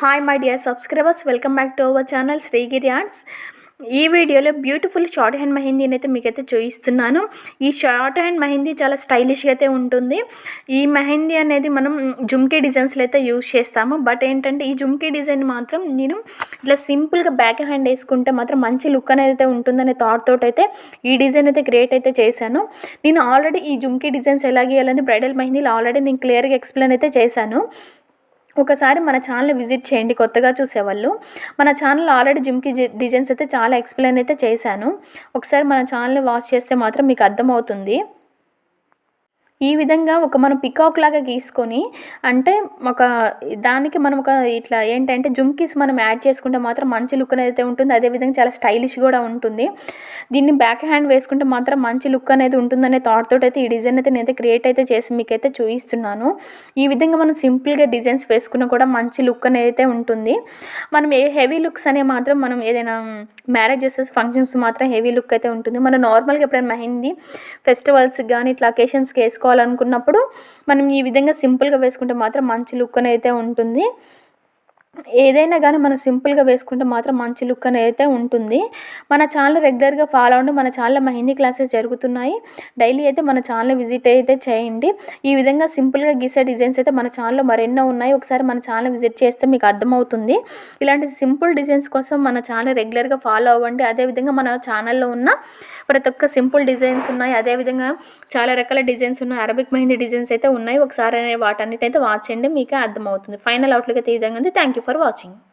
Hi my dear subscribers welcome back to our channel Srigiri arts ఈ వీడియోలో beautiful short hand మెహందీని అయితే మీకైతే చూపిస్తున్నాను. ఈ షార్ట్ హ్యాండ్ మెహందీ చాలా స్టైలిష్గా అయితే ఉంటుంది. ఈ మెహందీ అనేది మనం జుమ్కీ డిజైన్స్లో అయితే యూజ్ చేస్తాము. బట్ ఏంటంటే ఈ జుమ్కీ డిజైన్ మాత్రం నేను ఇట్లా సింపుల్గా బ్యాక్ హ్యాండ్ వేసుకుంటే మాత్రం మంచి లుక్ అనేది అయితే ఉంటుందనే థాట్ తోటి అయితే ఈ డిజైన్ అయితే క్రియేట్ అయితే చేశాను. నేను ఆల్రెడీ ఈ జుమ్కీ డిజైన్స్ ఎలా గీయాలని బ్రైడల్ మెహందీలు ఆల్రెడీ నేను క్లియర్గా ఎక్స్ప్లెయిన్ అయితే చేశాను. ఒకసారి మన ఛానల్ విజిట్ చేయండి కొత్తగా చూసేవాళ్ళు. మన ఛానల్ ఆల్రెడీ జిమ్కి డిజైన్స్ అయితే చాలా ఎక్స్ప్లెయిన్ అయితే చేశాను. ఒకసారి మన ఛానల్ వాచ్ చేస్తే మాత్రం మీకు అర్థమవుతుంది. ఈ విధంగా ఒక మనం పికాక్ లాగా గీసుకొని అంటే ఒక దానికి మనం ఒక ఇట్లా ఏంటంటే జుమ్కీస్ మనం యాడ్ చేసుకుంటే మాత్రం మంచి లుక్ అనేది ఉంటుంది. అదేవిధంగా చాలా స్టైలిష్ కూడా ఉంటుంది. దీన్ని బ్యాక్ హ్యాండ్ వేసుకుంటే మాత్రం మంచి లుక్ అనేది ఉంటుందనే థాట్ తోటి అయితే ఈ డిజైన్ అయితే నేనైతే క్రియేట్ అయితే చేసి మీకైతే చూపిస్తున్నాను. ఈ విధంగా మనం సింపుల్గా డిజైన్స్ వేసుకున్నా కూడా మంచి లుక్ అనేది ఉంటుంది. మనం ఏ హెవీ లుక్స్ అనే మాత్రం మనం ఏదైనా మ్యారేజెస్ ఫంక్షన్స్ మాత్రం హెవీ లుక్ అయితే ఉంటుంది. మనం నార్మల్గా ఎప్పుడైనా మెహందీ ఫెస్టివల్స్ కానీ ఇట్లా అకేషన్స్కి వేసుకో వేసుకోవాలనుకున్నప్పుడు మనం ఈ విధంగా సింపుల్గా వేసుకుంటే మాత్రం మంచి లుక్ అయితే ఉంటుంది. ఏదైనా కానీ మనం సింపుల్గా వేసుకుంటే మాత్రం మంచి లుక్ అనేది అయితే ఉంటుంది. మన ఛానల్ రెగ్యులర్గా ఫాలో అవ్వండి. మన ఛానల్లో మెహందీ క్లాసెస్ జరుగుతున్నాయి. డైలీ అయితే మన ఛానల్ విజిట్ అయితే చేయండి. ఈ విధంగా సింపుల్గా గీసే డిజైన్స్ అయితే మన ఛానల్లో మరెన్నో ఉన్నాయి. ఒకసారి మన ఛానల్ విజిట్ చేస్తే మీకు అర్థమవుతుంది. ఇలాంటి సింపుల్ డిజైన్స్ కోసం మన ఛానల్ రెగ్యులర్గా ఫాలో అవ్వండి. అదేవిధంగా మన ఛానల్లో ఉన్న ప్రతి ఒక్క సింపుల్ డిజైన్స్ ఉన్నాయి. అదేవిధంగా చాలా రకాల డిజైన్స్ ఉన్నాయి. అరబిక్ మెహందీ డిజైన్స్ అయితే ఉన్నాయి. ఒకసారి వాటన్నిటి అయితే వాచ్ చేయండి. మీకు అర్థమవుతుంది. ఫైనల్ అవుట్లుగా అయితే ఈ విధంగా ఉంది. Thank you for watching.